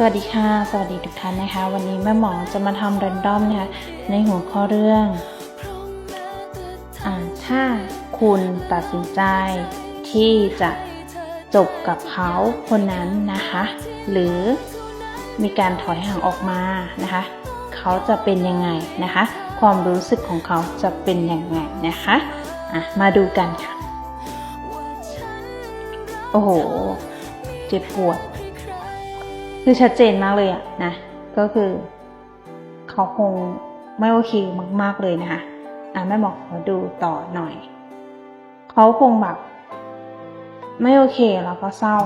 สวัสดีค่ะ สวัสดีทุกท่านนะคะ วันนี้แม่หมอจะมาทำ r รนดอมนะคะในหัวข้อเรื่องอาถ้าคุณตัดสินใจที่จะจบกับเขาคนนั้นนะคะ หรือมีการถอยห่างออกมานะคะ เขาจะเป็นยังไงนะคะ ความรู้สึกของเขาจะเป็นยังไงนะคะอะมาดูกันค่ะ โอ้โห เจ็บปวด คือชัดเจนมากเลยอะนะ ก็คือเขาคงไม่โอเคมาก ๆเลยนะคะอะแม่บอกขอดูต่อหน่อย เขาคงแบบ ไม่โอเคแล้วก็เศร้า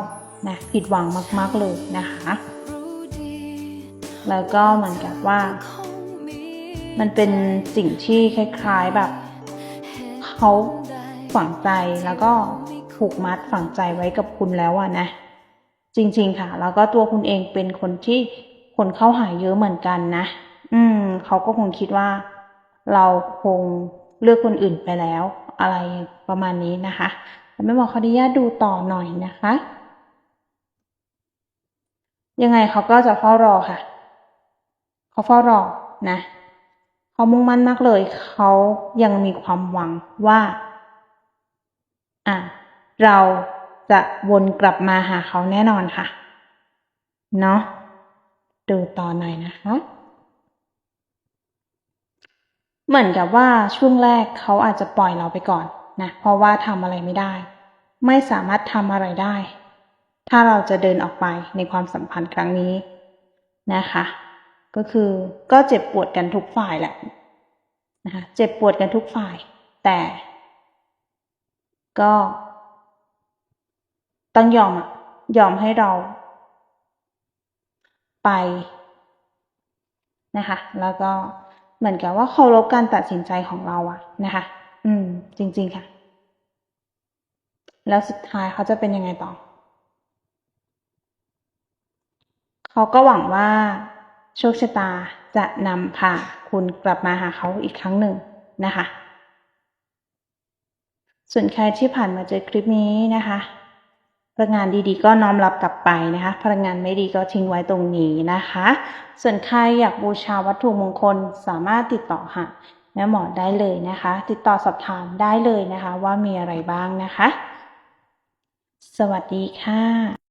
นะผิดหวังมาก ๆเลยนะคะ แล้วก็เหมือนกับว่า มันเป็นสิ่งที่คล้ายๆแบบเขาฝังใจแล้วก็ผูกมัดฝังใจไว้กับคุณแล้วอะนะ จริง ๆ ค่ะ แล้วก็ตัวคุณเองเป็นคนที่คนเข้าหาเยอะเหมือนกันนะ อืม เขาก็คงคิดว่า เราคงเลือกคนอื่นไปแล้ว อะไรประมาณนี้นะคะแต่ไม่บอกขออนุญาตดูต่อหน่อยนะคะ ยังไงเขาก็จะเฝ้ารอค่ะ เขาเฝ้ารอนะ เขามุ่งมั่นมากเลย เขายังมีความหวังว่า อะ เรา จะวนกลับมาหาเขาแน่นอนค่ะ เนาะดูต่อหน่อยนะคะ เหมือนกับว่าช่วงแรกเขาอาจจะปล่อยเราไปก่อนนะ เพราะว่าทำอะไรไม่ได้ ไม่สามารถทำอะไรได้ ถ้าเราจะเดินออกไปในความสัมพันธ์ครั้งนี้นะคะ ก็คือก็เจ็บปวดกันทุกฝ่ายแหละนะคะเจ็บปวดกันทุกฝ่าย แต่ ก็ ต้องยอมอะยอมให้เรา ไปนะคะ แล้วก็เหมือนกับว่าเคารพการตัดสินใจของเราอะนะคะ อืม จริง ๆค่ะ แล้วสุดท้ายเขาจะเป็นยังไงต่อ เขาก็หวังว่าโชคชะตาจะนำพาคุณกลับมาหาเขาอีกครั้งหนึ่งนะคะ ส่วนใครที่ผ่านมาเจอคลิปนี้นะคะ พลังงานดีๆ ก็น้อมรับกลับไปนะคะ พลังงานไม่ดีก็ทิ้งไว้ตรงนี้นะคะ ส่วนใครอยากบูชาวัตถุมงคลสามารถติดต่อหาแม่หมอได้เลยนะคะ ติดต่อสอบถามได้เลยนะคะ ว่ามีอะไรบ้างนะคะ สวัสดีค่ะ